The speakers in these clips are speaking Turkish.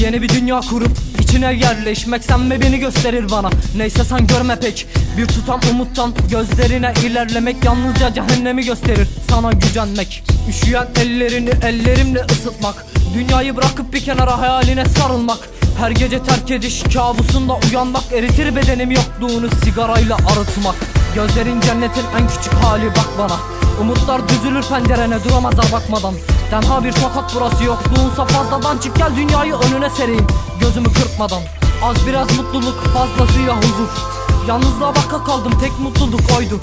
Yeni bir dünya kurup içine yerleşmek Sen mi beni gösterir bana? Neyse sen görme pek. Bir tutam umuttan gözlerine ilerlemek Yalnızca cehennemi gösterir. Sana gücenmek Üşüyen ellerini ellerimle ısıtmak Dünyayı bırakıp bir kenara hayaline sarılmak. Her gece terk ediş kabusunda uyanmak Eritir bedenim yokluğunu sigarayla arıtmak. Gözlerin cennetin en küçük hali bak bana Umutlar düzülür pencerene duramazlar bakmadan. Tenha bir sokak burası yokluğunsa fazladan Çık gel dünyayı önüne sereyim. Gözümü kırpmadan. Az biraz mutluluk fazlasıyla huzur. Yalnızlığa baka kaldım tek mutluluk oydu.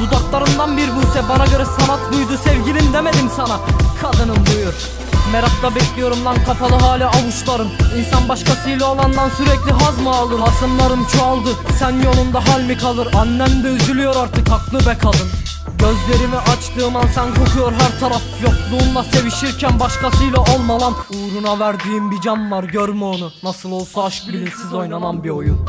Dudaklarımdan bir buse bana göre sanat buydu. Sevgilim demedim sana kadınım buyur. Merakla bekliyorum lan kapalı hala avuçlarım. İnsan başkasıyla olandan sürekli haz mı alır? Hasımlarım çoğaldı sen yolunda hal mi kalır? Annem de üzülüyor artık haklı be kadın Gözlerimi açtığım an sen kokuyor her taraf Yokluğunla sevişirken başkasıyla olma lan Uğruna verdiğim bir can var görme onu. Nasıl olsa aşk bilinçsiz oynanan bir oyun